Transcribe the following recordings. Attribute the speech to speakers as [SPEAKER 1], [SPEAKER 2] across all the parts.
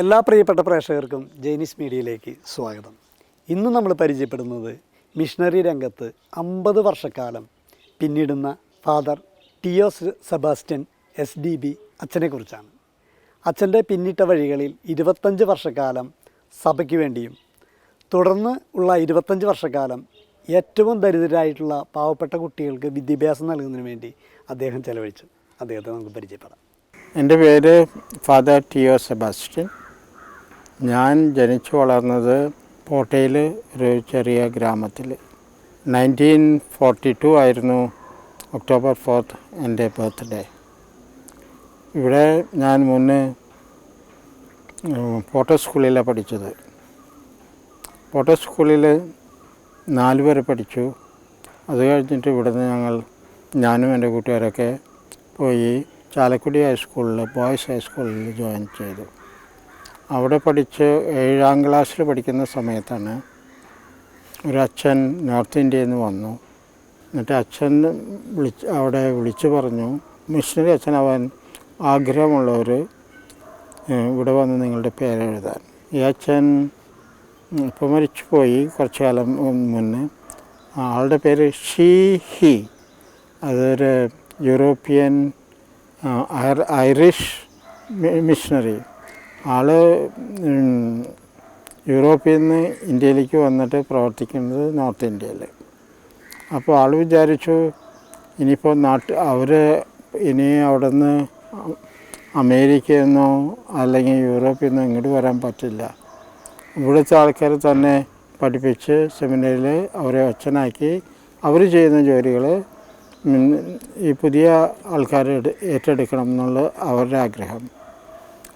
[SPEAKER 1] എല്ലാ പ്രിയപ്പെട്ട പ്രേക്ഷകർക്കും ജൈനിസ് മീഡിയയിലേക്ക് സ്വാഗതം. ഇന്ന് നമ്മൾ പരിചയപ്പെടുന്നത് മിഷണറി രംഗത്ത് അമ്പത് വർഷക്കാലം പിന്നിടുന്ന ഫാദർ ടിയോസ് സെബാസ്റ്റ്യൻ എസ് ഡി ബി അച്ഛനെക്കുറിച്ചാണ് അച്ഛന്റെ പിന്നിട്ട വഴികളിൽ ഇരുപത്തഞ്ച് വർഷക്കാലം സഭയ്ക്ക് വേണ്ടിയും തുടർന്ന് ഉള്ള ഇരുപത്തഞ്ച് വർഷക്കാലം ഏറ്റവും ദരിദ്രരായിട്ടുള്ള പാവപ്പെട്ട കുട്ടികൾക്ക് വിദ്യാഭ്യാസം നൽകുന്നതിന് വേണ്ടി അദ്ദേഹം ചെലവഴിച്ചു. അദ്ദേഹത്തെ നമുക്ക് പരിചയപ്പെടാം.
[SPEAKER 2] എന്റെ പേര് ഫാദർ ടിയോ സെബാസ്റ്റ്യൻ. ഞാൻ ജനിച്ചു വളർന്നത് കോട്ടയിൽ ഒരു ചെറിയ ഗ്രാമത്തിൽ. നയന്റീൻ ഫോർട്ടി ടു ആയിരുന്നു ഒക്ടോബർ ഫോർത്ത് എന്റെ ബർത്ത്ഡേ ഇവിടെ ഞാൻ മുന്നേ പോട്ടോ സ്കൂളിലാണ് പഠിച്ചത്. പോട്ടോ സ്കൂളിൽ നാല് വരെ പഠിച്ചു. അത് കഴിഞ്ഞിട്ട് ഇവിടുന്ന് ഞങ്ങൾ ഞാനും എന്റെ കൂട്ടുകാരൊക്കെ പോയി ചാലക്കുടി ഹൈസ്കൂളിൽ ബോയ്സ് ഹൈസ്കൂളിൽ ജോയിൻ ചെയ്തു. അവിടെ പഠിച്ച് ഏഴാം ക്ലാസ്സിൽ പഠിക്കുന്ന സമയത്താണ് ഒരു അച്ഛൻ നോർത്ത് ഇന്ത്യയിൽ നിന്ന് വന്നു. എന്നിട്ട് അച്ഛൻ വിളിച്ച് അവിടെ വിളിച്ചു പറഞ്ഞു മിഷണറി അവൻ ആഗ്രഹമുള്ളവർ ഇവിടെ വന്ന് നിങ്ങളുടെ പേരെഴുതാൻ ഈ അച്ഛൻ ഇപ്പോൾ മരിച്ചുപോയി കുറച്ച് കാലം മുന്നേ. ആളുടെ പേര് ഷീ ഹി. അതൊരു യൂറോപ്യൻ ഐറിഷ് മിഷണറി. ഉം, യൂറോപ്പിൽ നിന്ന് ഇന്ത്യയിലേക്ക് വന്നിട്ട് പ്രവർത്തിക്കുന്നത് നോർത്ത് ഇന്ത്യയിൽ അപ്പോൾ ആൾ വിചാരിച്ചു ഇനിയിപ്പോൾ നാട്ട് അവർ ഇനി അവിടെ നിന്ന് അമേരിക്കയിൽ നിന്നോ അല്ലെങ്കിൽ യൂറോപ്പിൽ നിന്നോ ഇങ്ങോട്ട് വരാൻ പറ്റില്ല. ഇവിടുത്തെ ആൾക്കാർ തന്നെ പഠിപ്പിച്ച് സെമിനാറിൽ അവരെ അച്ഛനാക്കി അവർ ചെയ്യുന്ന ജോലികൾ ഈ പുതിയ ആൾക്കാർ ഏറ്റെടുക്കണം എന്നുള്ള അവരുടെ ആഗ്രഹം.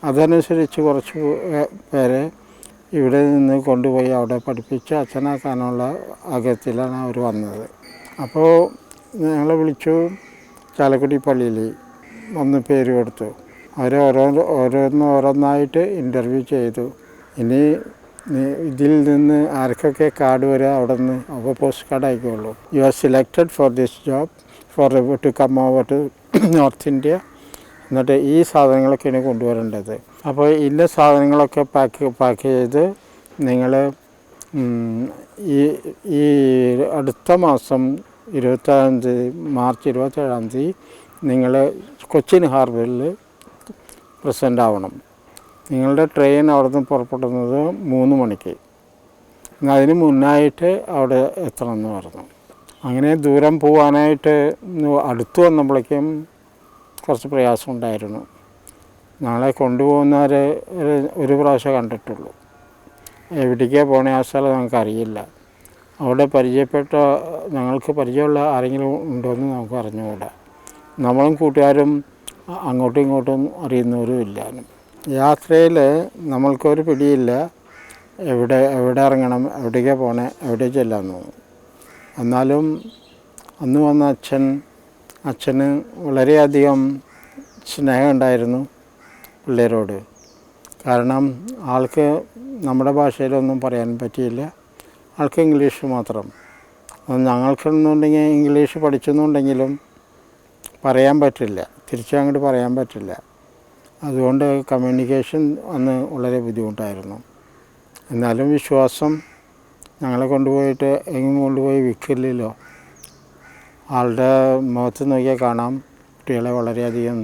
[SPEAKER 2] അതനുസരിച്ച് കുറച്ച് പേരെ ഇവിടെ നിന്ന് കൊണ്ടുപോയി അവിടെ പഠിപ്പിച്ച് അച്ഛനാക്കാനുള്ള ആഗ്രഹത്തിലാണ് അവർ വന്നത്. അപ്പോൾ ഞങ്ങളെ വിളിച്ചു ചാലക്കുടി പള്ളിയിൽ വന്ന് പേര് കൊടുത്തു. അവർ ഓരോ ഓരോന്ന് ഓരോന്നായിട്ട് ഇന്റർവ്യൂ ചെയ്തു. ഇനി ഇതിൽ നിന്ന് ആർക്കൊക്കെ കാർഡ് വരെ അവിടെ നിന്ന് അപ്പോൾ post card ആയിക്കോളൂ you are selected for this job for to come over to North India എന്നിട്ട് ഈ സാധനങ്ങളൊക്കെയാണ് കൊണ്ടുവരേണ്ടത്. അപ്പോൾ ഇല്ല സാധനങ്ങളൊക്കെ പാക്ക് പാക്ക് ചെയ്ത് നിങ്ങൾ ഈ ഈ അടുത്ത മാസം ഇരുപത്തേഴാം തീയതി മാർച്ച് ഇരുപത്തേഴാം തീയതി നിങ്ങൾ കൊച്ചിൻ ഹാർബറിൽ പ്രസന്റ് ആവണം നിങ്ങളുടെ ട്രെയിൻ അവിടെ നിന്ന് പുറപ്പെടുന്നത് മൂന്ന് മണിക്ക്. അതിന് മുന്നായിട്ട് അവിടെ എത്തണം എന്ന് പറഞ്ഞു. അങ്ങനെ ദൂരം പോകാനായിട്ട് അടുത്ത് വന്നപ്പോഴേക്കും കുറച്ച് പ്രയാസം ഉണ്ടായിരുന്നു. ഞങ്ങളെ കൊണ്ടുപോകുന്നവരെ ഒരു ഒരു പ്രാവശ്യം കണ്ടിട്ടുള്ളൂ. എവിടേക്കാണ് പോകണേ ആ സ്ഥലം ഞങ്ങൾക്ക് അറിയില്ല അവിടെ പരിചയപ്പെട്ട ഞങ്ങൾക്ക് പരിചയമുള്ള ആരെങ്കിലും ഉണ്ടോയെന്ന് നമുക്ക് അറിഞ്ഞുകൂടാ. നമ്മളും കൂട്ടുകാരും അങ്ങോട്ടും ഇങ്ങോട്ടും അറിയുന്നവരും ഇല്ല. യാത്രയിൽ നമ്മൾക്കൊരു പിടിയില്ല. എവിടെ എവിടെ ഇറങ്ങണം എവിടേക്കാണ് പോണേ എവിടെ ചെല്ലാമെന്ന് എന്നാലും അന്ന് വന്ന അച്ഛൻ അച്ഛന് വളരെയധികം സ്നേഹമുണ്ടായിരുന്നു പിള്ളേരോട്. കാരണം ആൾക്ക് നമ്മുടെ ഭാഷയിലൊന്നും പറയാൻ പറ്റിയില്ല. ആൾക്ക് ഇംഗ്ലീഷ് മാത്രം. ഞങ്ങൾക്കെന്നുണ്ടെങ്കിൽ ഇംഗ്ലീഷ് പഠിച്ചെന്നുണ്ടെങ്കിലും പറയാൻ പറ്റില്ല. തിരിച്ചങ്ങോട്ട് പറയാൻ പറ്റില്ല. അതുകൊണ്ട് കമ്മ്യൂണിക്കേഷൻ അന്ന് വളരെ ബുദ്ധിമുട്ടായിരുന്നു. എന്നാലും വിശ്വാസം ഞങ്ങളെ കൊണ്ടുപോയിട്ട് എങ്ങും കൊണ്ടുപോയി വിൽക്കില്ലല്ലോ. ആളുടെ മുഖത്ത് നോക്കിയാൽ കാണാം കുട്ടികളെ വളരെയധികം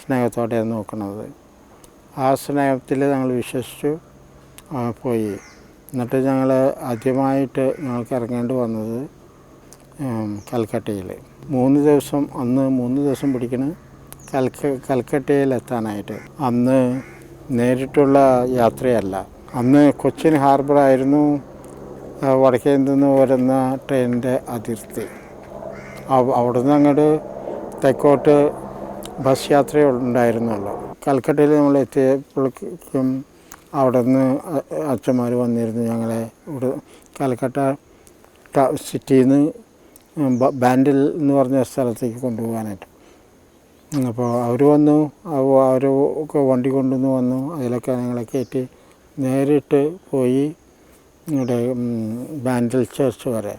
[SPEAKER 2] സ്നേഹത്തോടെയാണ് നോക്കുന്നത്. ആ സ്നേഹത്തിൽ ഞങ്ങൾ വിശ്വസിച്ചു പോയി. എന്നിട്ട് ഞങ്ങൾ ആദ്യമായിട്ട് ഞങ്ങൾക്ക് ഇറങ്ങേണ്ടി വന്നത് കൽക്കട്ടയിൽ. മൂന്ന് ദിവസം അന്ന് മൂന്ന് ദിവസം പിടിക്കണം കൽക്ക കൽക്കട്ടയിലെത്താനായിട്ട് അന്ന് നേരിട്ടുള്ള യാത്രയല്ല. അന്ന് കൊച്ചിൻ ഹാർബറായിരുന്നു വടക്കേ വരുന്ന ട്രെയിനിന്റെ അതിർത്തി. അവ- നിന്ന് അങ്ങോട്ട് തെക്കോട്ട് ബസ് യാത്ര ഉണ്ടായിരുന്നുള്ളൂ. കൽക്കട്ടയിൽ നമ്മൾ എത്തിയപ്പോഴേക്കും അവിടെ നിന്ന് അച്ഛന്മാർ വന്നിരുന്നു ഞങ്ങളെ. ഇവിടെ കൽക്കട്ട സിറ്റിയിൽ നിന്ന് ബാൻഡിൽ എന്ന് പറഞ്ഞ സ്ഥലത്തേക്ക് കൊണ്ടുപോകാനായിട്ട്. അപ്പോൾ അവർ വന്നു. അവർ ഒക്കെ വണ്ടി കൊണ്ടുവന്ന് വന്നു. അതിലൊക്കെ ഞങ്ങളെ കയറ്റി നേരിട്ട് പോയി ഇവിടെ ബാൻഡിൽ ചേർച്ച് വരെ.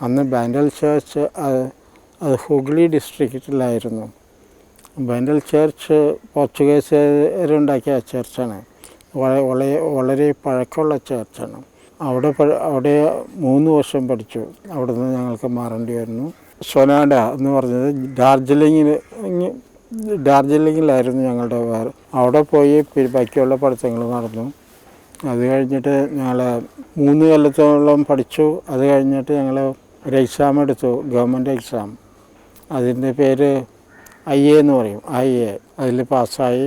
[SPEAKER 2] അന്ന് ബാൻഡൽ ചേർച്ച് അത് ഹുഗ്ലി ഡിസ്ട്രിക്റ്റിലായിരുന്നു. ബാൻഡൽ ചേർച്ച് പോർച്ചുഗീസുകാരുണ്ടാക്കിയ ചേർച്ചാണ്. വളരെ വളരെ പഴക്കമുള്ള ചേർച്ചാണ്. അവിടെ അവിടെ മൂന്ന് വർഷം പഠിച്ചു. അവിടെ നിന്ന് ഞങ്ങൾക്ക് മാറേണ്ടി വരുന്നു. സൊനാഡ എന്ന് പറഞ്ഞത് ഡാർജിലിങ്ങിൽ ഡാർജിലിങ്ങിലായിരുന്നു ഞങ്ങളുടെ വേറെ അവിടെ പോയി ബാക്കിയുള്ള പഠിത്തങ്ങൾ നടന്നു. അത് കഴിഞ്ഞിട്ട് ഞങ്ങൾ മൂന്ന് കൊല്ലത്തോളം പഠിച്ചു. അത് കഴിഞ്ഞിട്ട് ഞങ്ങൾ ഒരു എക്സാം എടുത്തു ഗവൺമെന്റ് എക്സാം അതിന്റെ പേര് ഐ എ എന്ന് പറയും. ഐ എ അതിൽ പാസ്സായി.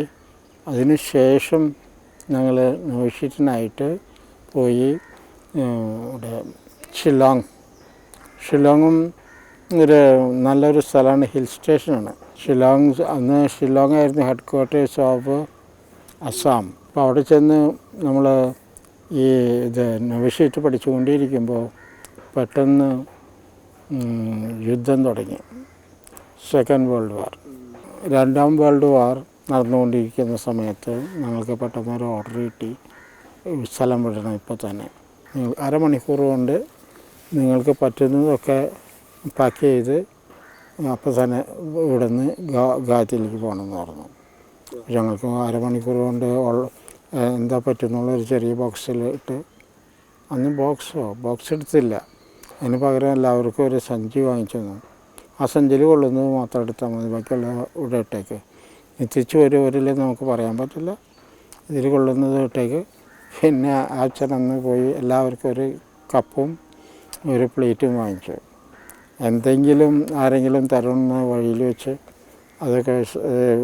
[SPEAKER 2] അതിന് ശേഷം ഞങ്ങൾ നോഷീറ്റിനായിട്ട് പോയി ഇവിടെ ഷില്ലോങ്. ഷില്ലോങ്ങും ഒരു നല്ലൊരു സ്ഥലമാണ്. ഹിൽ സ്റ്റേഷനാണ്. ഷില്ലോങ് അന്ന് ഷില്ലോങ് ആയിരുന്നു ഹെഡ് ക്വാർട്ടേഴ്സ് ഓഫ് അസ്സാം അപ്പോൾ അവിടെ ചെന്ന് നമ്മൾ ഈ ഇത് നവിഷീറ്റ് പഠിച്ചുകൊണ്ടിരിക്കുമ്പോൾ പെട്ടെന്ന് യുദ്ധം തുടങ്ങി. സെക്കൻഡ് വേൾഡ് വാർ രണ്ടാം വേൾഡ് വാർ നടന്നുകൊണ്ടിരിക്കുന്ന സമയത്ത് ഞങ്ങൾക്ക് പെട്ടെന്ന് ഒരു ഓർഡർ കിട്ടി സ്ഥലം വിടണം ഇപ്പോൾ തന്നെ. അരമണിക്കൂർ കൊണ്ട് നിങ്ങൾക്ക് പറ്റുന്നതൊക്കെ പാക്ക് ചെയ്ത് അപ്പോൾ തന്നെ ഇവിടെ നിന്ന് പോകണം പോകണമെന്ന് പറഞ്ഞു. ഞങ്ങൾക്ക് അരമണിക്കൂർ കൊണ്ട് എന്താ പറ്റുന്നുള്ള ഒരു ചെറിയ ബോക്സിൽ ഇട്ട്. അന്ന് ബോക്സോ ബോക്സ് എടുത്തില്ല. അതിന് പകരം എല്ലാവർക്കും ഒരു സഞ്ചി വാങ്ങിച്ചു തന്നു. ആ സഞ്ചിയിൽ കൊള്ളുന്നത് മാത്രം എടുത്താൽ മതി. ബാക്കിയുള്ള ഇവിടെ ഇട്ടേക്ക്. തിരിച്ചു വരുവരില്ലെന്ന് നമുക്ക് പറയാൻ പറ്റില്ല. ഇതിൽ കൊള്ളുന്നത് ഇട്ടേക്ക്. പിന്നെ അന്ന് പോയി എല്ലാവർക്കും ഒരു കപ്പും ഒരു പ്ലേറ്റും വാങ്ങിച്ചു. എന്തെങ്കിലും ആരെങ്കിലും തരുന്ന വഴിയിൽ വെച്ച് അത്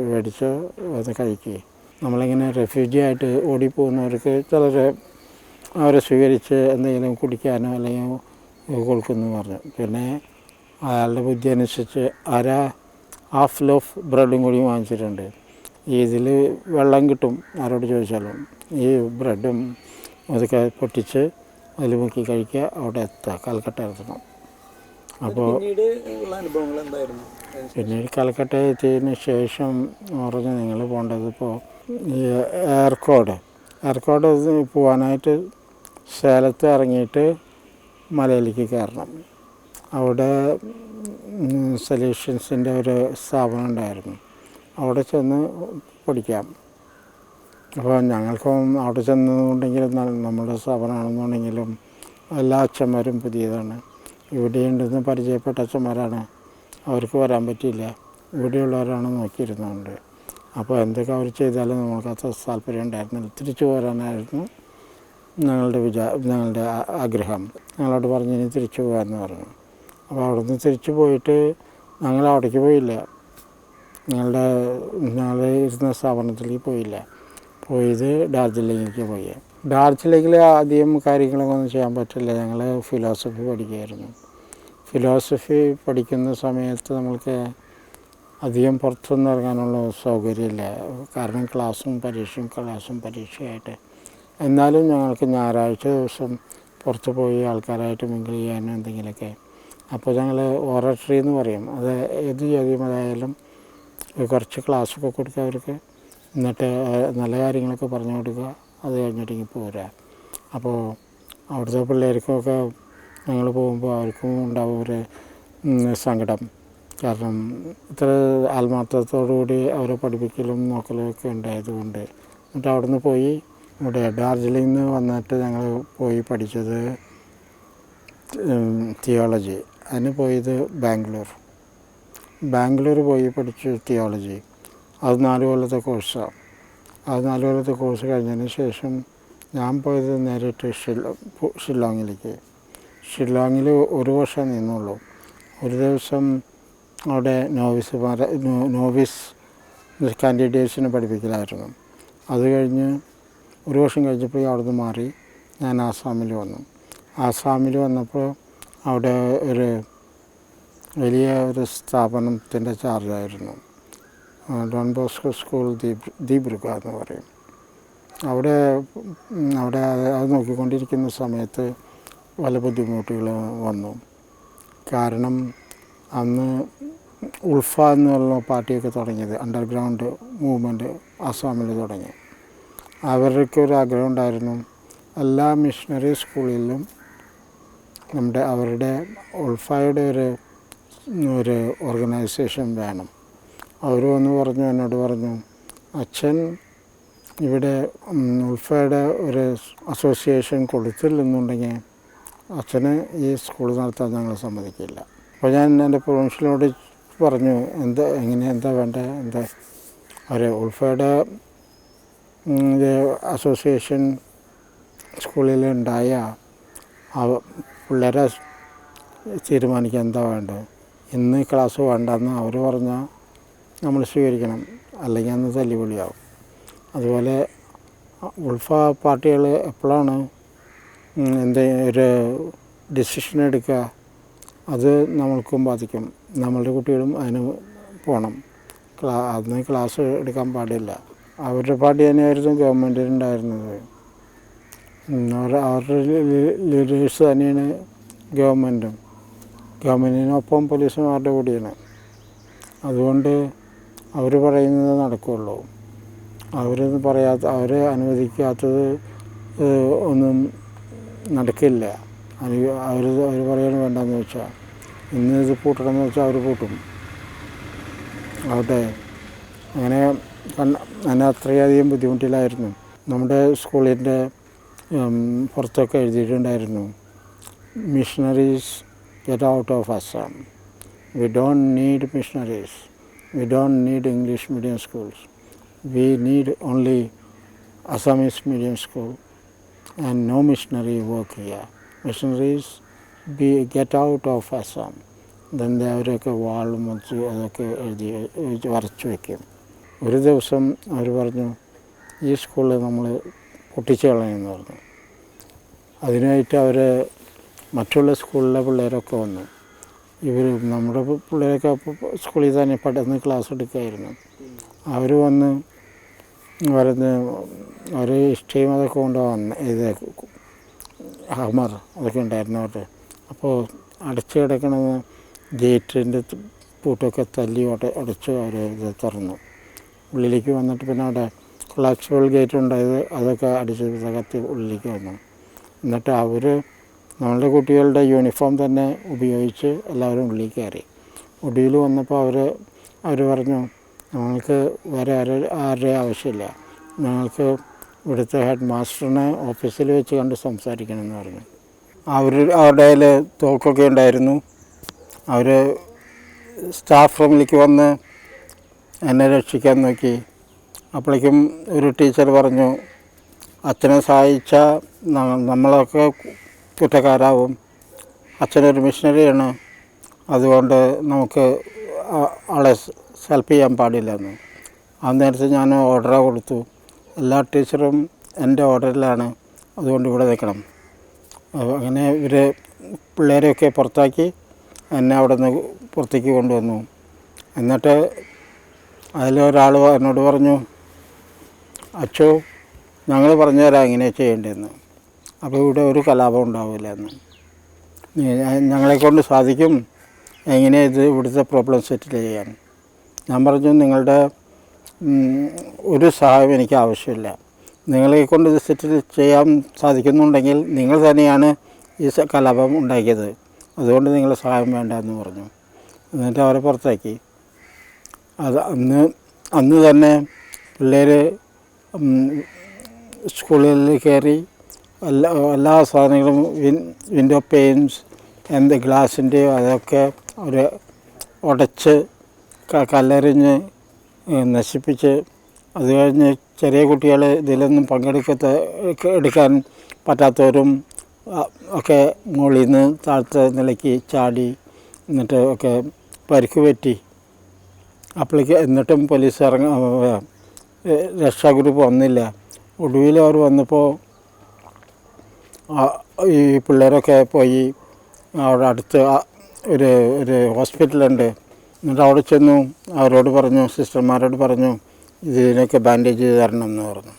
[SPEAKER 2] മേടിച്ച് അത് കഴിക്കുക നമ്മളിങ്ങനെ റെഫ്യൂജി ആയിട്ട് ഓടിപ്പോകുന്നവർക്ക് ചിലർ അവരെ സ്വീകരിച്ച് എന്തെങ്കിലും കുടിക്കാനോ അല്ലെങ്കിൽ കൊടുക്കുന്നു പറഞ്ഞു. പിന്നെ അയാളുടെ ബുദ്ധി അനുസരിച്ച് അര ഹാഫ് ലോഫ് ബ്രെഡും കൂടി വാങ്ങിച്ചിട്ടുണ്ട്. ഇതിൽ വെള്ളം കിട്ടും ആരോട് ചോദിച്ചാലും. ഈ ബ്രെഡും അതൊക്കെ പൊട്ടിച്ച് അതിൽ മുക്കി കഴിക്കുക അവിടെ എത്തുക കൽക്കട്ട എത്തണം. അപ്പോൾ
[SPEAKER 1] പിന്നീട്
[SPEAKER 2] കൽക്കട്ട എത്തിയതിന് ശേഷം പറഞ്ഞു നിങ്ങൾ പോകേണ്ടത് ഇപ്പോൾ ഈ എയർക്കോട് എയർക്കോട് പോകാനായിട്ട് സേലത്ത് ഇറങ്ങിയിട്ട് മലയിലേക്ക് കയറണം. അവിടെ സൊല്യൂഷൻസിന്റെ ഒരു സ്ഥാപനം ഉണ്ടായിരുന്നു. അവിടെ ചെന്ന് പഠിക്കാം. അപ്പോൾ ഞങ്ങൾക്കും അവിടെ ചെന്നുണ്ടെങ്കിലും നമ്മുടെ സ്ഥാപനമാണെന്നുണ്ടെങ്കിലും എല്ലാ അച്ഛന്മാരും പുതിയതാണ്. ഇവിടെ ഉണ്ടെന്ന് പരിചയപ്പെട്ട അച്ഛന്മാരാണ്. അവർക്ക് വരാൻ പറ്റിയില്ല. ഇവിടെയുള്ളവരാണ് നോക്കിയിരുന്നുണ്ട് അപ്പോൾ എന്തൊക്കെ അവർ ചെയ്താലും അത്ര താല്പര്യം ഉണ്ടായിരുന്നില്ല. തിരിച്ചു പോരാനായിരുന്നു ഞങ്ങളുടെ വിചാ ഞങ്ങളുടെ ആഗ്രഹം. ഞങ്ങളോട് പറഞ്ഞു ഇനി തിരിച്ചു പോകാമെന്ന് പറഞ്ഞു. അപ്പോൾ അവിടെ നിന്ന് തിരിച്ചു പോയിട്ട് ഞങ്ങൾ അവിടേക്ക് പോയില്ല. ഞങ്ങളുടെ ഞങ്ങൾ ഇരുന്ന സ്ഥാപനത്തിലേക്ക് പോയില്ല. പോയത് ഡാർജിലിങ്ങിലേക്ക് പോയി. ഡാർജിലിങ്ങിൽ ആദ്യം കാര്യങ്ങളൊക്കെ ഒന്നും ചെയ്യാൻ പറ്റില്ല. ഞങ്ങൾ ഫിലോസഫി പഠിക്കുകയായിരുന്നു. ഫിലോസഫി പഠിക്കുന്ന സമയത്ത് നമ്മൾക്ക് അധികം പുറത്തുനിന്ന് ഇറങ്ങാനുള്ള സൗകര്യമില്ല. കാരണം ക്ലാസ്സും പരീക്ഷയും ക്ലാസ്സും പരീക്ഷയായിട്ട് എന്നാലും ഞങ്ങൾക്ക് ഞായറാഴ്ച ദിവസം പുറത്ത് പോയി ആൾക്കാരായിട്ട് മിങ്കിൾ ചെയ്യാനും എന്തെങ്കിലുമൊക്കെ. അപ്പോൾ ഞങ്ങൾ ഓറട്ടറി എന്ന് പറയും. അത് ഏത് ജാതി മതമായാലും കുറച്ച് ക്ലാസ്സൊക്കെ കൊടുക്കുക അവർക്ക്. എന്നിട്ട് നല്ല കാര്യങ്ങളൊക്കെ പറഞ്ഞു കൊടുക്കുക. അത് കഴിഞ്ഞിട്ട് ഇങ്ങനെ പോരാ അപ്പോൾ അവിടുത്തെ പിള്ളേർക്കൊക്കെ ഞങ്ങൾ പോകുമ്പോൾ അവർക്കും ഉണ്ടാവും ഒരു സങ്കടം. കാരണം ഇത്ര ആത്മാർത്ഥത്തോടുകൂടി അവരെ പഠിപ്പിക്കലും നോക്കലും ഒക്കെ ഉണ്ടായതുകൊണ്ട് എന്നിട്ട് അവിടുന്ന് പോയി ഇവിടെ ഡാർജിലിംഗിൽ നിന്ന് വന്നിട്ട് ഞങ്ങൾ പോയി പഠിച്ചത് തിയോളജി. അതിന് പോയത് ബാംഗ്ലൂർ. ബാംഗ്ലൂർ പോയി പഠിച്ചു തിയോളജി. അത് നാല് കൊല്ലത്തെ കോഴ്സാണ് അത് നാല് കൊല്ലത്തെ കോഴ്സ് കഴിഞ്ഞതിന് ശേഷം ഞാൻ പോയത് നേരിട്ട് ഷില്ലോ ഷില്ലോങ്ങിലേക്ക്. ഷില്ലോങ്ങിൽ ഒരു വർഷം നിന്നുള്ളൂ. ഒരു ദിവസം അവിടെ നോവിസുമാരെ നോവിസ് കാൻഡിഡേറ്റ്സിനെ പഠിപ്പിക്കലായിരുന്നു. അത് കഴിഞ്ഞ് ഒരു വർഷം കഴിഞ്ഞപ്പോൾ അവിടുന്ന് മാറി ഞാൻ ആസാമിൽ വന്നു. ആസാമിൽ വന്നപ്പോൾ അവിടെ ഒരു വലിയ ഒരു സ്ഥാപനത്തിന്റെ ചാർജായിരുന്നു. ഡോൺ ബോസ്കോ സ്കൂൾ ദീപ് ദീപൃഗ എന്ന് പറയും. അവിടെ അവിടെ അത് നോക്കിക്കൊണ്ടിരിക്കുന്ന സമയത്ത് പല ബുദ്ധിമുട്ടുകൾ വന്നു. കാരണം അന്ന് ഉൾഫ എന്നുള്ള പാർട്ടിയൊക്കെ തുടങ്ങിയത് അണ്ടർഗ്രൗണ്ട് മൂവ്മെന്റ് ആസാമിൽ തുടങ്ങി. അവർക്ക് ഒരു ആഗ്രഹം ഉണ്ടായിരുന്നു എല്ലാ മിഷണറി സ്കൂളിലും നമ്മുടെ അവരുടെ ഉൾഫായുടെ ഒരു ഒരു ഓർഗനൈസേഷൻ വേണം. അവർ വന്ന് പറഞ്ഞു എന്നോട് പറഞ്ഞു അച്ഛൻ ഇവിടെ ഉൾഫായുടെ ഒരു അസോസിയേഷൻ കൊടുത്തില്ലെന്നുണ്ടെങ്കിൽ അച്ഛന് ഈ സ്കൂൾ നടത്താൻ ഞങ്ങൾ സമ്മതിക്കില്ല. അപ്പോൾ ഞാൻ എന്റെ പ്രൊവിൻഷ്യലോട് പറഞ്ഞു എന്താ എങ്ങനെ എന്താ വേണ്ടത് എന്താ? ഒരു ഉൾഫയുടെ അസോസിയേഷൻ സ്കൂളിൽ ഉണ്ടായ പിള്ളേരെ തീരുമാനിക്കാൻ എന്താ വേണ്ടത്? ഇന്ന് ക്ലാസ് വേണ്ടെന്ന് അവർ പറഞ്ഞാൽ നമ്മൾ സ്വീകരിക്കണം. അല്ലെങ്കിൽ അന്ന് തല്ലിപൊളിയാവും. അതുപോലെ ഉൾഫ പാർട്ടികൾ എപ്പോഴാണ് എന്തെങ്കിലും ഒരു ഡിസിഷൻ എടുക്കുക? അത് നമ്മൾക്കും ബാധിക്കും. നമ്മളുടെ കുട്ടികളും അതിന് പോകണം. ക്ലാ അന്ന് ക്ലാസ് എടുക്കാൻ പാടില്ല. അവരുടെ പാർട്ടി തന്നെയായിരുന്നു ഗവൺമെന്റിലുണ്ടായിരുന്നത് അവരുടെ ലീഡേഴ്സ് തന്നെയാണ് ഗവൺമെന്റും ഗവൺമെന്റിനൊപ്പം പോലീസും അവരുടെ കൂടിയാണ്. അതുകൊണ്ട് അവർ പറയുന്നത് നടക്കുകയുള്ളൂ അവരൊന്നും പറയാത്ത അവർ അനുവദിക്കാത്തത് ഒന്നും നടക്കില്ല. അവർ അവർ പറയണ വേണ്ടെന്ന് വെച്ചാൽ ഇന്ന് ഇത് പൂട്ടണമെന്ന് വെച്ചാൽ അവർ പൂട്ടും. ആവട്ടെ അങ്ങനെ കണ്ട- ഞാൻ അത്രയധികം ബുദ്ധിമുട്ടിലായിരുന്നു. നമ്മുടെ സ്കൂളിന്റെ പുറത്തൊക്കെ എഴുതിയിട്ടുണ്ടായിരുന്നു missionaries get out of Assam we don't need missionaries we don't need English medium schools we need only Assamese medium school and no missionary work ചെയ്യുക missionaries be get out of Assam ദന്തേ അവരൊക്കെ വാളും മുറിച്ച് അതൊക്കെ എഴുതി വരച്ച് വയ്ക്കും ഒരു ദിവസം അവർ പറഞ്ഞു ഈ സ്കൂളിൽ നമ്മൾ പൊട്ടിച്ച് കളയുമെന്ന് പറഞ്ഞു. അതിനായിട്ട് അവർ മറ്റുള്ള സ്കൂളിലെ പിള്ളേരൊക്കെ വന്നു. ഇവർ നമ്മുടെ പിള്ളേരൊക്കെ സ്കൂളിൽ തന്നെ പെട്ടെന്ന് ക്ലാസ് എടുക്കുമായിരുന്നു അവർ വന്ന് വരുന്ന അവർ ഇഷ്ടയും അതൊക്കെ കൊണ്ട് വന്ന് ഇത് ഹമർ അതൊക്കെ ഉണ്ടായിരുന്നു അവരുടെ. അപ്പോൾ അടച്ചു കിടക്കണമെന്ന് ഗേറ്റിന്റെ പൂട്ടൊക്കെ തല്ലി അടച്ച് അവർ ഇത് തുറന്നു. ഉള്ളിലേക്ക് വന്നിട്ട് പിന്നെ അവിടെ കൊളാക്സിബിൾ ഗേറ്റ് ഉണ്ടായത് അതൊക്കെ അടിച്ച് തകർത്ത് ഉള്ളിലേക്ക് വന്നു. എന്നിട്ട് അവർ നമ്മളുടെ കുട്ടികളുടെ യൂണിഫോം തന്നെ ഉപയോഗിച്ച് എല്ലാവരും ഉള്ളിൽ കയറി. ഒടുവിൽ വന്നപ്പോൾ അവർ അവർ പറഞ്ഞു ഞങ്ങൾക്ക് വേറെ ആരെ ആരുടെ ആവശ്യമില്ല. ഞങ്ങൾക്ക് ഇവിടുത്തെ ഹെഡ് മാസ്റ്ററിനെ ഓഫീസിൽ വെച്ച് കണ്ട് സംസാരിക്കണമെന്ന് പറഞ്ഞു. അവർ അവരുടെ കയ്യിൽ തോക്കൊക്കെ ഉണ്ടായിരുന്നു. അവർ സ്റ്റാഫ് റൂമിലേക്ക് വന്ന് എന്നെ രക്ഷിക്കാൻ നോക്കി. അപ്പോഴേക്കും ഒരു ടീച്ചർ പറഞ്ഞു അച്ഛനെ സഹായിച്ച നമ്മളൊക്കെ കുറ്റക്കാരാവും. അച്ഛനൊരു മിഷനറിയാണ്. അതുകൊണ്ട് നമുക്ക് ആളെ ഹെൽപ്പ് ചെയ്യാൻ പാടില്ലെന്ന്. ആ നേരത്തെ ഞാൻ ഓർഡർ കൊടുത്തു. എല്ലാ ടീച്ചറും എന്റെ ഓർഡറിലാണ്. അതുകൊണ്ട് ഇവിടെ നിൽക്കണം. അങ്ങനെ ഇവർ പിള്ളേരെയൊക്കെ പുറത്താക്കി എന്നെ അവിടെ നിന്ന് പുറത്തേക്ക് കൊണ്ടുവന്നു. എന്നിട്ട് അതിലൊരാൾ എന്നോട് പറഞ്ഞു അച്ചോ ഞങ്ങൾ പറഞ്ഞു തരാം എങ്ങനെ ചെയ്യേണ്ടതെന്ന്. അപ്പോൾ ഇവിടെ ഒരു കലാപം ഉണ്ടാവില്ല എന്ന്. ഞങ്ങളെക്കൊണ്ട് സാധിക്കും എങ്ങനെ ഇത് ഇവിടുത്തെ പ്രോബ്ലം സെറ്റിൽ ചെയ്യാൻ. ഞാൻ പറഞ്ഞു നിങ്ങളുടെ ഒരു സഹായം എനിക്ക് ആവശ്യമില്ല. നിങ്ങളെ കൊണ്ട് ഇത് സെറ്റിൽ ചെയ്യാൻ സാധിക്കുന്നുണ്ടെങ്കിൽ നിങ്ങൾ തന്നെയാണ് ഈ കലാപം ഉണ്ടാക്കിയത്. അതുകൊണ്ട് നിങ്ങളുടെ സഹായം വേണ്ട എന്ന് പറഞ്ഞു. എന്നിട്ട് അവരെ പുറത്താക്കി. അത് അന്ന് അന്ന് തന്നെ പിള്ളേർ സ്കൂളിൽ കയറി എല്ലാ എല്ലാ സാധനങ്ങളും വിൻ വിൻഡോ പെയിൻസ് എന്ത് ഗ്ലാസിന്റെയോ അതൊക്കെ അവർ ഉടച്ച് കല്ലെറിഞ്ഞ് നശിപ്പിച്ച് അത് കഴിഞ്ഞ് ചെറിയ കുട്ടികൾ ഇതിലൊന്നും പങ്കെടുക്കത്ത എടുക്കാൻ പറ്റാത്തവരും ഒക്കെ മുകളിൽ നിന്ന് താഴത്തെ നിലയ്ക്ക് ചാടി എന്നിട്ട് ഒക്കെ പരിക്ക് പറ്റി. അപ്പോഴേക്ക് എന്നിട്ടും പോലീസ് ഇറങ്ങ രക്ഷാ ഗ്രൂപ്പ് വന്നില്ല. ഒടുവിൽ അവർ വന്നപ്പോൾ ഈ പിള്ളേരൊക്കെ പോയി അവിടെ അടുത്ത് ഒരു ഒരു ഹോസ്പിറ്റലുണ്ട്. എന്നിട്ട് അവിടെ ചെന്നു അവരോട് പറഞ്ഞു സിസ്റ്റർമാരോട് പറഞ്ഞു ഇതിനൊക്കെ ബാൻഡേജ് ചെയ്ത് തരണം എന്ന് പറഞ്ഞു.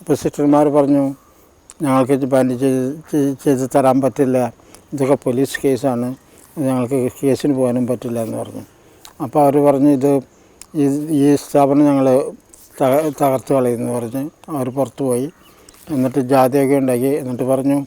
[SPEAKER 2] അപ്പോൾ സിസ്റ്റർമാർ പറഞ്ഞു ഞങ്ങൾക്ക് ബാൻഡേജ് ചെയ്ത് തരാൻ പറ്റില്ല. ഇതൊക്കെ പോലീസ് കേസാണ്. ഞങ്ങൾക്ക് കേസിന് പോകാനും പറ്റില്ല എന്ന് പറഞ്ഞു. അപ്പോൾ അവർ പറഞ്ഞു ഇത് ഈ ഈ സ്ഥാപനം ഞങ്ങൾ തകർത്ത് കളയുമെന്ന് പറഞ്ഞ് അവർ പുറത്തു പോയി. എന്നിട്ട് ജാതിയൊക്കെ ഉണ്ടാക്കി. എന്നിട്ട് പറഞ്ഞു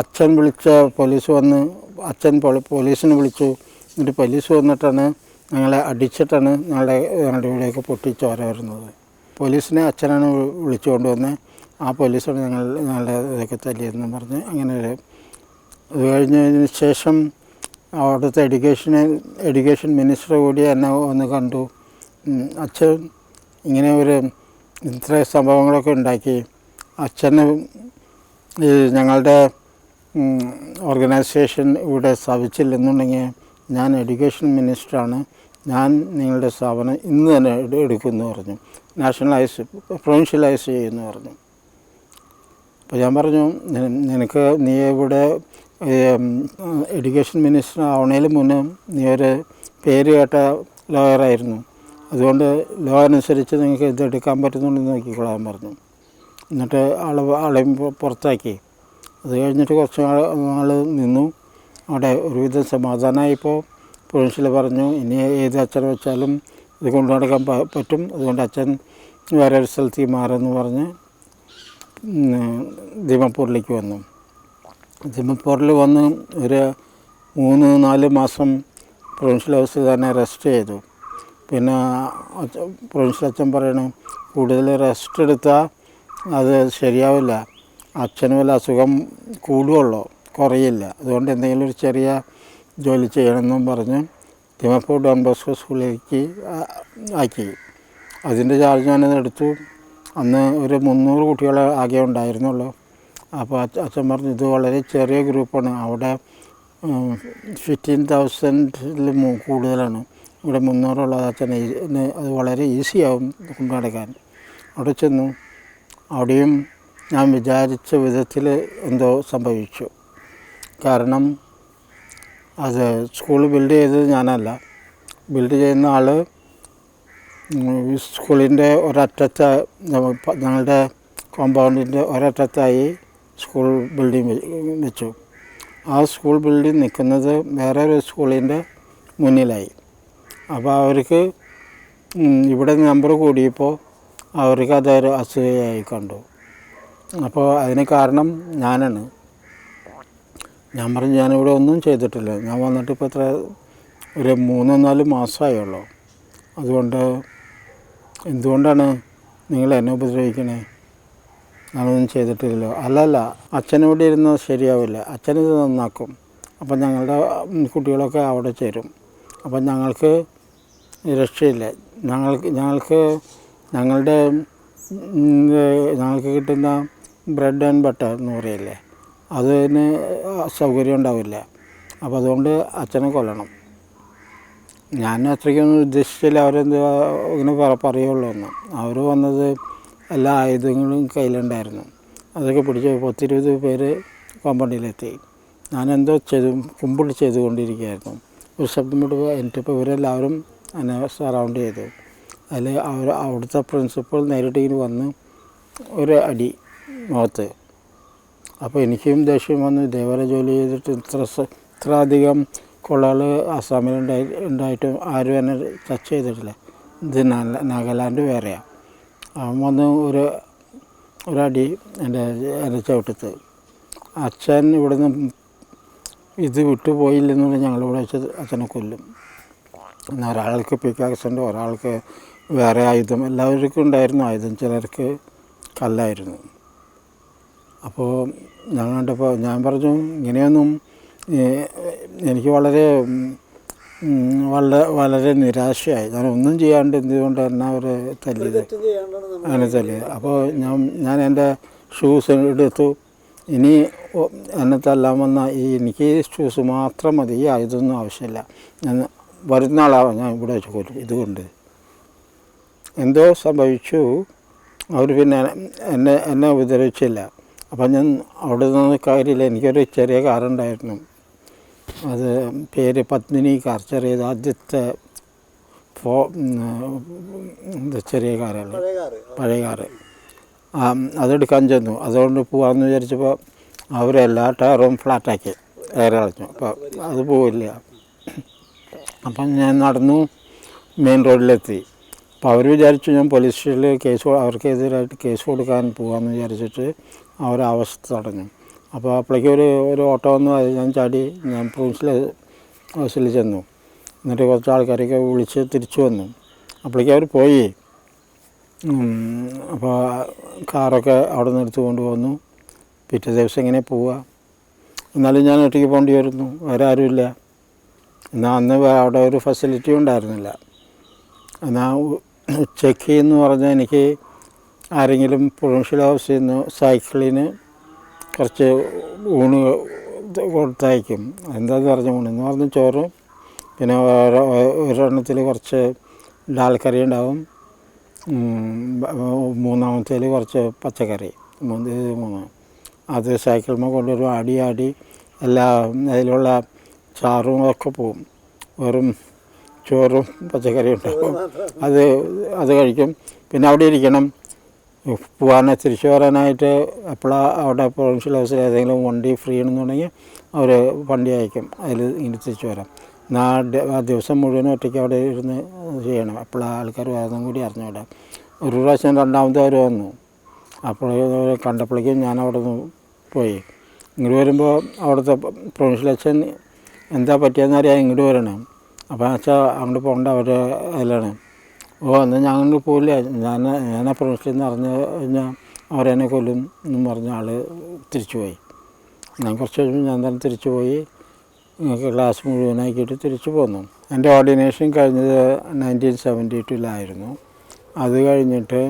[SPEAKER 2] അച്ഛൻ വിളിച്ച പോലീസ് വന്ന് അച്ഛൻ പോലീസിനെ വിളിച്ചു. എന്നിട്ട് പോലീസ് വന്നിട്ടാണ് ഞങ്ങളെ അടിച്ചിട്ടാണ് ഞങ്ങളുടെ ഞങ്ങളുടെ വീടൊക്കെ പൊട്ടിച്ച് വരുന്നത് പോലീസിനെ അച്ഛനാണ് വിളിച്ചുകൊണ്ട് വന്നത് ആ പോലീസാണ് ഞങ്ങൾ ഞങ്ങളുടെ ഇതൊക്കെ തല്ലിയതെന്ന് പറഞ്ഞ് അങ്ങനെ ഒരു അത് കഴിഞ്ഞതിന് ശേഷം അവിടുത്തെ എഡ്യൂക്കേഷൻ എഡ്യൂക്കേഷൻ മിനിസ്റ്റർ കൂടി എന്നെ ഒന്ന് കണ്ടു. അച്ഛൻ ഇങ്ങനെ ഒരു ഇത്ര സംഭവങ്ങളൊക്കെ ഉണ്ടാക്കി. അച്ഛന് ഞങ്ങളുടെ ഓർഗനൈസേഷൻ ഇവിടെ സ്ഥാപിച്ചില്ലെന്നുണ്ടെങ്കിൽ ഞാൻ എഡ്യൂക്കേഷൻ മിനിസ്റ്ററാണ് ഞാൻ നിങ്ങളുടെ സ്ഥാപനം ഇന്ന് തന്നെ എടു- എടുക്കുമെന്ന് പറഞ്ഞു. നാഷണലൈസ് പ്രൊവിൻഷ്യലൈസ് ചെയ്യുമെന്ന് പറഞ്ഞു. അപ്പോൾ ഞാൻ പറഞ്ഞു നിനക്ക് നീ ഇവിടെ എഡ്യൂക്കേഷൻ മിനിസ്റ്റർ ആവണേലും മുന്നേ നീ ഒരു പേര് കേട്ട ലോയറായിരുന്നു. അതുകൊണ്ട് ലോ അനുസരിച്ച് നിങ്ങൾക്ക് ഇത് എടുക്കാൻ പറ്റുന്നുണ്ടെന്ന് നോക്കിക്കൊള്ളാൻ പറഞ്ഞു. എന്നിട്ട് ആളെ ആളെയും പുറത്താക്കി. അത് കഴിഞ്ഞിട്ട് കുറച്ച് നാൾ നിന്നു. അവിടെ ഒരുവിധം സമാധാനമായിപ്പോൾ പ്രൊവിൻഷ്യൽ പറഞ്ഞു ഇനി ഏത് അച്ഛൻ വെച്ചാലും ഇത് കൊണ്ടു നടക്കാൻ പറ്റും. അതുകൊണ്ട് അച്ഛൻ വേറെ ഒരു സ്ഥലത്തേക്ക് മാറുമെന്ന് പറഞ്ഞ് ദിമപ്പൂരിലേക്ക് വന്നു. ദിമപ്പൂരിൽ വന്ന് ഒരു മൂന്ന് നാല് മാസം പ്രൊവിൻഷ്യൽ ഹൗസിൽ തന്നെ റെസ്റ്റ് ചെയ്തു. പിന്നെ പ്രൊവിൻഷ്യൽ അച്ഛൻ പറയണു കൂടുതൽ റെസ്റ്റ് എടുത്താൽ അത് ശരിയാവില്ല. അച്ഛന് വല്ല അസുഖം കൂടുകയുള്ളൂ കുറയില്ല. അതുകൊണ്ട് എന്തെങ്കിലും ഒരു ചെറിയ ജോലി ചെയ്യണമെന്നും പറഞ്ഞ് തിമപ്പൂർ ഡോൺ ബോസ്കോ സ്കൂളിലേക്ക് ആക്കി. അതിന്റെ ചാർജ് ഞാനത് എടുത്തു. അന്ന് ഒരു മുന്നൂറ് കുട്ടികളെ ആകെ ഉണ്ടായിരുന്നുള്ളൂ. അപ്പോൾ അച്ഛ- അച്ഛൻ പറഞ്ഞു ഇത് വളരെ ചെറിയ ഗ്രൂപ്പാണ്. അവിടെ ഫിഫ്റ്റീൻ തൗസൻഡിൽ കൂടുതലാണ്. ഇവിടെ മുന്നൂറുള്ളത് അച്ഛൻ അത് വളരെ ഈസിയാവും കൊണ്ടുനടക്കാൻ അവിടെ ചെന്നു. അവിടെയും ഞാൻ വിചാരിച്ച വിധത്തിൽ എന്തോ സംഭവിച്ചു. കാരണം അത് സ്കൂൾ ബിൽഡ് ചെയ്തത് ഞാനല്ല. ബിൽഡ് ചെയ്യുന്ന ആൾ സ്കൂളിന്റെ ഒരറ്റത്ത് ഞങ്ങ- ഞങ്ങളുടെ കോമ്പൗണ്ടിന്റെ ഒരറ്റത്തായി സ്കൂൾ ബിൽഡിംഗ് വെച്ചു. ആ സ്കൂൾ ബിൽഡിംഗ് നിൽക്കുന്നത് വേറെ ഒരു സ്കൂളിന്റെ മുന്നിലായി. അപ്പോൾ അവർക്ക് ഇവിടെ നമ്പർ കൂടിയപ്പോൾ അവർക്ക് അതൊരു അസൂയയായി കണ്ടു. അപ്പോൾ അതിന് കാരണം ഞാനാണ്. ഞാൻ പറഞ്ഞു ഞാനിവിടെ ഒന്നും ചെയ്തിട്ടില്ല. ഞാൻ വന്നിട്ട് ഇപ്പോൾ എത്ര ഒരു മൂന്നോ നാല് മാസമായുള്ളൂ. അതുകൊണ്ട് എന്തുകൊണ്ടാണ് നിങ്ങൾ എന്നെ ഉപദ്രവിക്കണേ? ഞാനൊന്നും ചെയ്തിട്ടില്ലല്ലോ അല്ലല്ല അച്ഛനിവിടെ ഇരുന്ന് ശരിയാവില്ല. അച്ഛനിത് നന്നാക്കും. അപ്പം ഞങ്ങളുടെ കുട്ടികളൊക്കെ അവിടെ ചേരും. അപ്പം ഞങ്ങൾക്ക് രക്ഷയില്ല. ഞങ്ങൾക്ക് ഞങ്ങൾക്ക് ഞങ്ങളുടെ ഞങ്ങൾക്ക് കിട്ടുന്ന ബ്രെഡ് ആൻഡ് ബട്ടർ എന്ന് പറയില്ലേ അതിന് സൗകര്യം ഉണ്ടാവില്ല. അപ്പോൾ അതുകൊണ്ട് അച്ഛനെ കൊല്ലണം. ഞാൻ അത്രയ്ക്കൊന്നും ഉദ്ദേശിച്ചില്ല. അവരെന്ത് ഇങ്ങനെ പറ പറയുള്ളൂ എന്ന്. അവർ വന്നത് എല്ലാ ആയുധങ്ങളും കയ്യിലുണ്ടായിരുന്നു. അതൊക്കെ പിടിച്ച് പത്തിരുപത് പേര് കോമ്പൗണ്ടിലെത്തി. ഞാനെന്തോ ചെയ്തു കുമ്പിൾ ചെയ്തുകൊണ്ടിരിക്കുകയായിരുന്നു. ഒരു ശബ്ദം വിട്ട് എന്റെ ഇപ്പോൾ ഇവരെല്ലാവരും എന്നെ സറൗണ്ട് ചെയ്തു. അതിൽ അവർ അവിടുത്തെ പ്രിൻസിപ്പൾ നേരിട്ട് ഇങ്ങനെ വന്ന് ഒരു അടി മുഖത്ത്. അപ്പോൾ എനിക്കും ദേഷ്യം വന്നു. ഇതേപോലെ ജോലി ചെയ്തിട്ട് ഇത്ര ഇത്ര അധികം കൊള്ളകൾ ആസാമിൽ ഉണ്ടായി ഉണ്ടായിട്ടും ആരും എന്നെ ടച്ച് ചെയ്തിട്ടില്ല. ഇത് നാഗാലാൻഡ് വേറെയാണ് വന്ന് ഒരു ഒരടി എന്റെ എന്റെ ചവിട്ടത്ത്. അച്ഛൻ ഇവിടുന്ന് ഇത് വിട്ടുപോയില്ലെന്നുണ്ടെങ്കിൽ ഞങ്ങളിവിടെ വെച്ച് അച്ഛനെ കൊല്ലും. പിന്നെ ഒരാൾക്ക് പിക്കാക്സുണ്ട് ഒരാൾക്ക് വേറെ ആയുധം എല്ലാവർക്കും ഉണ്ടായിരുന്നു ആയുധം ചിലർക്ക് കല്ലായിരുന്നു. അപ്പോൾ ഞാൻ കണ്ടപ്പോൾ ഞാൻ പറഞ്ഞു ഇങ്ങനെയൊന്നും എനിക്ക് വളരെ വളരെ വളരെ നിരാശയായി. ഞാൻ ഒന്നും ചെയ്യാണ്ട് എന്തുകൊണ്ട് എന്നെ അവർ തല്ലിയത്? അങ്ങനെ തല്ലിയത്. അപ്പോൾ ഞാൻ ഞാൻ എന്റെ ഷൂസ് എടുത്തു. ഇനി എന്നെ തല്ലാൻ വന്ന ഈ എനിക്ക് ഈ ഷൂസ് മാത്രം മതി. ഈ ആയുധമൊന്നും ആവശ്യമില്ല. ഞാൻ വരുന്ന ആളാവാം. ഞാൻ ഇവിടെ വെച്ച് കൊല്ലും. ഇതുകൊണ്ട്. എന്തോ സംഭവിച്ചു. അവർ പിന്നെ എന്നെ എന്നെ ഉപദ്രവിച്ചില്ല. അപ്പം ഞാൻ അവിടെ നിന്ന് കാര്യമില്ല എനിക്കൊരു ചെറിയ കാറുണ്ടായിരുന്നു. അത് പേര് പത്മിനി കാർ ചെറിയത് ആദ്യത്തെ ഫോ എന്താ ചെറിയ കാറുകൾ. പഴയ കാറ്. അതെടുക്കാൻ ചെന്നു. അതുകൊണ്ട് പോകാമെന്ന് വിചാരിച്ചപ്പോൾ അവരെല്ലാ ടയറും ഫ്ലാറ്റാക്കി. എയർ കളഞ്ഞു. അപ്പോൾ അത് പോവില്ല. അപ്പം ഞാൻ നടന്നു മെയിൻ റോഡിലെത്തി. അപ്പോൾ അവർ വിചാരിച്ചു ഞാൻ പോലീസ് സ്റ്റേഷനിൽ കേസ് അവർക്കെതിരായിട്ട് കേസ് കൊടുക്കാൻ പോകാമെന്ന് വിചാരിച്ചിട്ട് അവർ അവസ്ഥ തടഞ്ഞു. അപ്പോൾ അപ്പോഴേക്കും ഒരു ഒരു ഓട്ടോ വന്നു അത് ഞാൻ ചാടി ഞാൻ പ്രിൻസിൽ ഹൗസിൽ ചെന്നു. എന്നിട്ട് കുറച്ച് ആൾക്കാരൊക്കെ വിളിച്ച് തിരിച്ചു വന്നു. അപ്പോഴേക്കും അവർ പോയി. അപ്പോൾ കാറൊക്കെ അവിടെ നിന്ന് എടുത്ത് വന്നു പിറ്റേ ദിവസം ഇങ്ങനെ പോവുക എന്നാലും ഞാൻ ഒറ്റയ്ക്ക് പോകേണ്ടി വരുന്നു വേറെ ആരുമില്ല എന്നാൽ അന്ന് അവിടെ ഒരു ഫെസിലിറ്റി ഉണ്ടായിരുന്നില്ല. എന്നാൽ ചെക്ക് എന്ന് പറഞ്ഞാൽ എനിക്ക് ആരെങ്കിലും പ്രൊവിൻഷ്യൽ ഹൗസിൽ നിന്ന് സൈക്കിളിന് കുറച്ച് ഊണ് കൊടുത്തയക്കും. എന്താന്ന് പറഞ്ഞ? ഊണ് എന്ന് പറഞ്ഞ ചോറ്. പിന്നെ ഒരെണ്ണത്തിൽ കുറച്ച് ഡാൽ കറി ഉണ്ടാവും. മൂന്നാമത്തേൽ കുറച്ച് പച്ചക്കറി. മൂന്ന് മൂന്ന്. അത് സൈക്കിളിന്മേൽ കൊണ്ടുവരും ആടി ആടി എല്ലാ അതിലുള്ള ചാറും ഒക്കെ പോവും. വെറും ചോറും പച്ചക്കറിയും ഉണ്ടാവും. അത് അത് കഴിക്കും. പിന്നെ അവിടെ ഇരിക്കണം. പോകാൻ തിരിച്ചു വരാനായിട്ട് എപ്പോഴാണ് അവിടെ പ്രൊവിൻഷ്യൽ ഹൗസിൽ ഏതെങ്കിലും വണ്ടി ഫ്രീ ആണെന്നുണ്ടെങ്കിൽ അവർ വണ്ടി അയക്കും. അതിൽ ഇങ്ങനെ തിരിച്ചു വരാം. എന്നാൽ ആ ദിവസം മുഴുവനും ഒറ്റയ്ക്ക് അവിടെ ഇരുന്ന് ചെയ്യണം. എപ്പോഴാണ് ആൾക്കാർ വരുന്നതും കൂടി അറിഞ്ഞൂടെ. ഒരു പ്രാവശ്യം രണ്ടാമത്തെ അവർ വന്നു. അപ്പോൾ അവരെ കണ്ടപ്പോഴേക്കും ഞാൻ അവിടെ നിന്ന് പോയി. ഇങ്ങോട്ട് വരുമ്പോൾ അവിടുത്തെ പ്രൊവിൻഷ്യൽ അച്ഛൻ എന്താ പറ്റിയെന്ന് അറിയാൻ ഇങ്ങോട്ട് വരണം. അപ്പോൾ അച്ഛാ അങ്ങോട്ട് പോകേണ്ട അവർ അതിലാണ്. ഓ എന്നാൽ ഞങ്ങൾ പോയില്ല ഞാൻ ഞാൻ നിന്ന് അറിഞ്ഞു കഴിഞ്ഞാൽ അവരെന്നെ കൊല്ലും എന്നും പറഞ്ഞ ആൾ തിരിച്ചു പോയി ഞാൻ കുറച്ച് കഴിഞ്ഞ് ഞാൻ തന്നെ തിരിച്ചു പോയി ക്ലാസ് മുഴുവനാക്കിയിട്ട് തിരിച്ചു പോന്നു. എന്റെ ഓർഡിനേഷൻ കഴിഞ്ഞത് നയന്റീൻ സെവന്റി ടൂലായിരുന്നു അത് കഴിഞ്ഞിട്ട്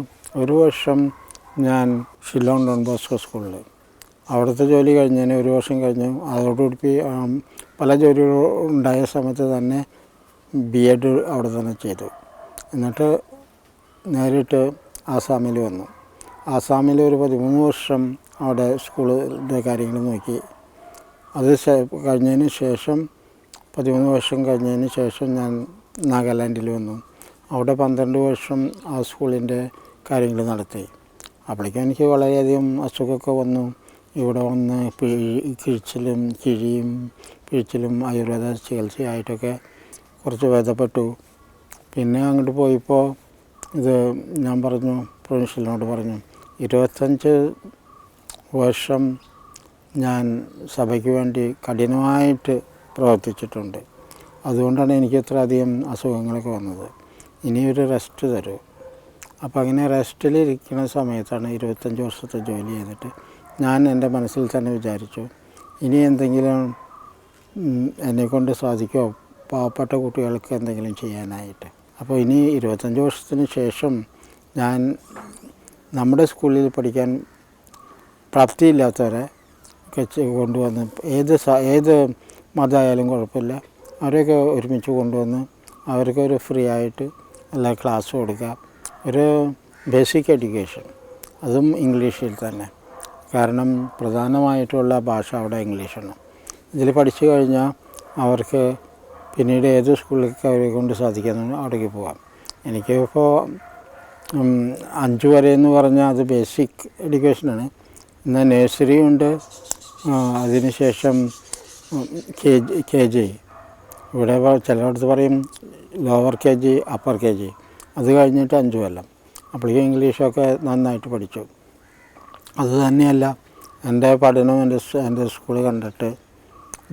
[SPEAKER 2] ഒരു വർഷം ഞാൻ ഷില്ലോൺ ഡോൺ ബോസ്കോ സ്കൂളിൽ. അവിടുത്തെ ജോലി കഴിഞ്ഞതിന് ഒരു വർഷം കഴിഞ്ഞു അതോടുകൂടി കൂടി പല ജോലികളും ഉണ്ടായ സമയത്ത് തന്നെ ബി എഡ് അവിടെ തന്നെ ചെയ്തു. എന്നിട്ട് നേരിട്ട് ആസാമിൽ വന്നു. ആസാമിൽ ഒരു പതിമൂന്ന് വർഷം അവിടെ സ്കൂളിന്റെ കാര്യങ്ങൾ നോക്കി. അത് കഴിഞ്ഞതിന് ശേഷം പതിമൂന്ന് വർഷം കഴിഞ്ഞതിന് ശേഷം ഞാൻ നാഗാലാൻഡിൽ വന്നു. അവിടെ പന്ത്രണ്ട് വർഷം ആ സ്കൂളിന്റെ കാര്യങ്ങൾ നടത്തി. അപ്പോഴേക്കും എനിക്ക് വളരെയധികം അസുഖമൊക്കെ വന്നു. ഇവിടെ വന്ന് കിഴിച്ചിലും കിഴിയും പിഴിച്ചിലും ആയുർവേദ ചികിത്സയായിട്ടൊക്കെ കുറച്ച് ഭേദപ്പെട്ടു പിന്നെ അങ്ങോട്ട് പോയപ്പോൾ ഇത് ഞാൻ പറഞ്ഞു പ്രൊവിൻഷ്യലിനോട് പറഞ്ഞു ഇരുപത്തഞ്ച് വർഷം ഞാൻ സഭയ്ക്ക് വേണ്ടി കഠിനമായിട്ട് പ്രവർത്തിച്ചിട്ടുണ്ട്. അതുകൊണ്ടാണ് എനിക്ക് ഇത്ര അധികം അസുഖങ്ങളൊക്കെ വന്നത്. ഇനിയൊരു റെസ്റ്റ് തരൂ. അപ്പോൾ അങ്ങനെ റെസ്റ്റിലിരിക്കുന്ന സമയത്താണ് ഇരുപത്തഞ്ച് വർഷത്തെ ജോലി ചെയ്തിട്ട് ഞാൻ എന്റെ മനസ്സിൽ തന്നെ വിചാരിച്ചു ഇനി എന്തെങ്കിലും എന്നെക്കൊണ്ട് സാധിക്കുമോ? പാവപ്പെട്ട കുട്ടികൾക്ക് എന്തെങ്കിലും ചെയ്യാനായിട്ട്. അപ്പോൾ ഇനി ഇരുപത്തഞ്ച് വർഷത്തിന് ശേഷം ഞാൻ നമ്മുടെ സ്കൂളിൽ പഠിക്കാൻ പ്രാപ്തിയില്ലാത്തവരെ ഒക്കെ കൊണ്ടുവന്ന് ഏത് ഏത് മതമായാലും കുഴപ്പമില്ല. അവരെയൊക്കെ ഒരുമിച്ച് കൊണ്ടുവന്ന് അവർക്ക് ഒരു ഫ്രീ ആയിട്ട് എല്ലാ ക്ലാസ് കൊടുക്കുക ഒരു ബേസിക് എഡ്യൂക്കേഷൻ. അതും ഇംഗ്ലീഷിൽ തന്നെ. കാരണം പ്രധാനമായിട്ടുള്ള ഭാഷ അവിടെ ഇംഗ്ലീഷാണ്. ഇതിൽ പഠിച്ചു കഴിഞ്ഞാൽ അവർക്ക് പിന്നീട് ഏത് സ്കൂളിലേക്ക് അവരെ കൊണ്ട് സാധിക്കാമെന്ന് അവിടേക്ക് പോകാം. എനിക്കിപ്പോൾ അഞ്ച് വരെ എന്ന് പറഞ്ഞാൽ അത് ബേസിക് എഡ്യൂക്കേഷനാണ് എന്നാൽ നേഴ്സറി ഉണ്ട്. അതിനുശേഷം കെ ജി കെ ജി. ഇവിടെ ചിലയിടത്ത് പറയും lower K G upper K G. അത് കഴിഞ്ഞിട്ട് അഞ്ച് കൊല്ലം. അപ്പോഴേക്കും ഇംഗ്ലീഷൊക്കെ നന്നായിട്ട് പഠിച്ചു. അത് തന്നെയല്ല എന്റെ പഠനം എന്റെ എന്റെ സ്കൂൾ കണ്ടിട്ട്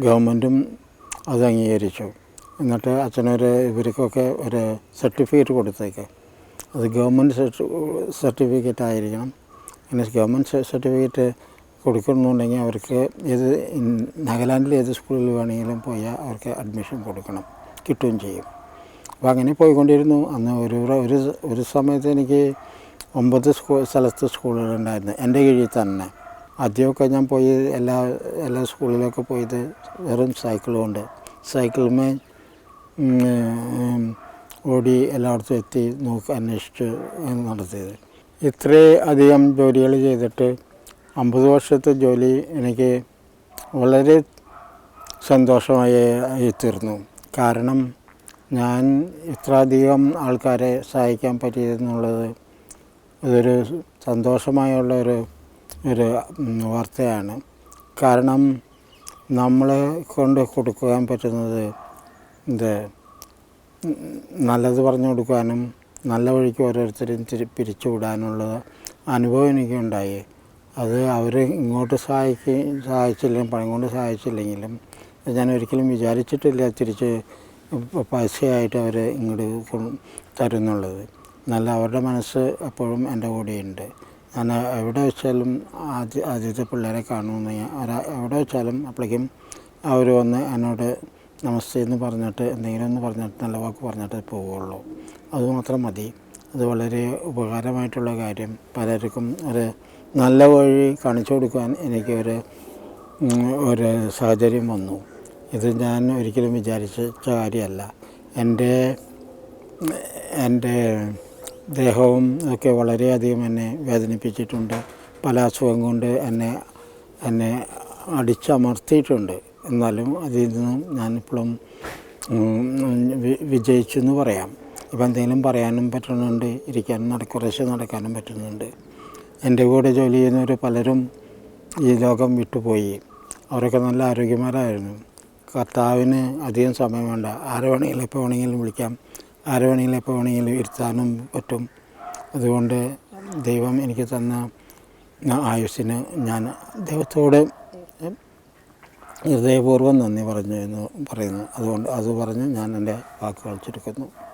[SPEAKER 2] ഗവൺമെന്റും അത് അംഗീകരിച്ചു. എന്നിട്ട് അച്ഛനൊരു ഇവർക്കൊക്കെ ഒരു സർട്ടിഫിക്കറ്റ് കൊടുത്തേക്ക്. അത് ഗവൺമെന്റ് സർട്ടിഫിക്കറ്റ് ആയിരിക്കണം. അങ്ങനെ ഗവൺമെന്റ് സർട്ടിഫിക്കറ്റ് കൊടുക്കണമെന്നുണ്ടെങ്കിൽ അവർക്ക് ഏത് നാഗാലാൻഡിൽ ഏത് സ്കൂളിൽ വേണമെങ്കിലും പോയാൽ അവർക്ക് അഡ്മിഷൻ കൊടുക്കണം കിട്ടുകയും ചെയ്യും. അപ്പോൾ അങ്ങനെ പോയിക്കൊണ്ടിരുന്നു. അന്ന് ഒരു ഒരു ഒരു സമയത്ത് എനിക്ക് ഒമ്പത് സ്കൂ സ്ഥലത്ത് സ്കൂളുകളുണ്ടായിരുന്നു എന്റെ കീഴിൽ തന്നെ. ആദ്യമൊക്കെ ഞാൻ പോയി എല്ലാ എല്ലാ സ്കൂളിലൊക്കെ പോയത് വെറും സൈക്കിൾ കൊണ്ട് സൈക്കിളിന്മേൽ ഓടി എല്ലായിടത്തും എത്തി നോക്കി അന്വേഷിച്ച് നടത്തിയത്. ഇത്രേ അധികം ജോലികൾ ചെയ്തിട്ട് അമ്പത് വർഷത്തെ ജോലി എനിക്ക് വളരെ സന്തോഷമായി തീർന്നു. കാരണം ഞാൻ ഇത്ര അധികം ആൾക്കാരെ സഹായിക്കാൻ പറ്റിയെന്നുള്ളത് ഇതൊരു സന്തോഷമായുള്ള ഒരു ഒരു വാർത്തയാണ്. കാരണം നമ്മളെ കൊണ്ട് കൊടുക്കാൻ പറ്റുന്നത് ഇത് നല്ലത് പറഞ്ഞു കൊടുക്കാനും നല്ല വഴിക്ക് ഓരോരുത്തരും തിരി പിരിച്ചു വിടാനുള്ള അനുഭവം എനിക്കുണ്ടായി. അത് അവർ ഇങ്ങോട്ട് സഹായിക്ക സഹായിച്ചില്ലെങ്കിലും പണം കൊണ്ട് സഹായിച്ചില്ലെങ്കിലും ഞാൻ ഒരിക്കലും വിചാരിച്ചിട്ടില്ല തിരിച്ച് പൈസയായിട്ട് അവർ ഇങ്ങോട്ട് തരുന്നുള്ളത്. നല്ല അവരുടെ മനസ്സ് എപ്പോഴും എന്റെ കൂടെയുണ്ട്. ഞാൻ എവിടെ വെച്ചാലും ആദ്യ ആദ്യത്തെ പിള്ളേരെ കാണുമെന്ന് ഞാൻ എവിടെ വെച്ചാലും അപ്പോഴേക്കും അവർ വന്ന് എന്നോട് നമസ്തേ എന്ന് പറഞ്ഞിട്ട് എന്തെങ്കിലും ഒന്ന് പറഞ്ഞിട്ട് നല്ല വാക്ക് പറഞ്ഞിട്ട് പോവുള്ളൂ അതുമാത്രം മതി. അത് വളരെ ഉപകാരമായിട്ടുള്ള കാര്യം. പലർക്കും ഒരു നല്ല വഴി കാണിച്ചു കൊടുക്കാൻ എനിക്ക് ഒരു ഒരു സാഹചര്യം വന്നു. ഇത് ഞാൻ ഒരിക്കലും വിചാരിച്ച കാര്യമല്ല. എന്റെ എന്റെ ദേഹവും ഒക്കെ വളരെയധികം എന്നെ വേദനിപ്പിച്ചിട്ടുണ്ട്. പല അസുഖം കൊണ്ട് എന്നെ എന്നെ അടിച്ചമർത്തിയിട്ടുണ്ട്. എന്നാലും അതിൽ നിന്നും ഞാനിപ്പോഴും വിജയിച്ചു എന്ന് പറയാം. ഇപ്പം എന്തെങ്കിലും പറയാനും പറ്റുന്നുണ്ട് ഇരിക്കാനും നട കുറേശ്ശെ നടക്കാനും പറ്റുന്നുണ്ട്. എന്റെ കൂടെ ജോലി ചെയ്യുന്നവർ പലരും ഈ ലോകം വിട്ടുപോയി. അവരൊക്കെ നല്ല ആരോഗ്യമാരായിരുന്നു. കർത്താവിന് അധികം സമയം വേണ്ട. ആരെ വേണമെങ്കിലും എപ്പോൾ വേണമെങ്കിലും വിളിക്കാം. ആരെ വേണമെങ്കിലും എപ്പോൾ വേണമെങ്കിലും ഇരുത്താനും പറ്റും. അതുകൊണ്ട് ദൈവം എനിക്ക് തന്ന ആയുസ്സിന് ഞാൻ ദൈവത്തോട് ഹൃദയപൂർവം നന്ദി പറഞ്ഞു എന്ന് പറയുന്നു. അതുകൊണ്ട് അത് പറഞ്ഞ് ഞാൻ എന്റെ വാക്കുകൾ ചുരുക്കുന്നു.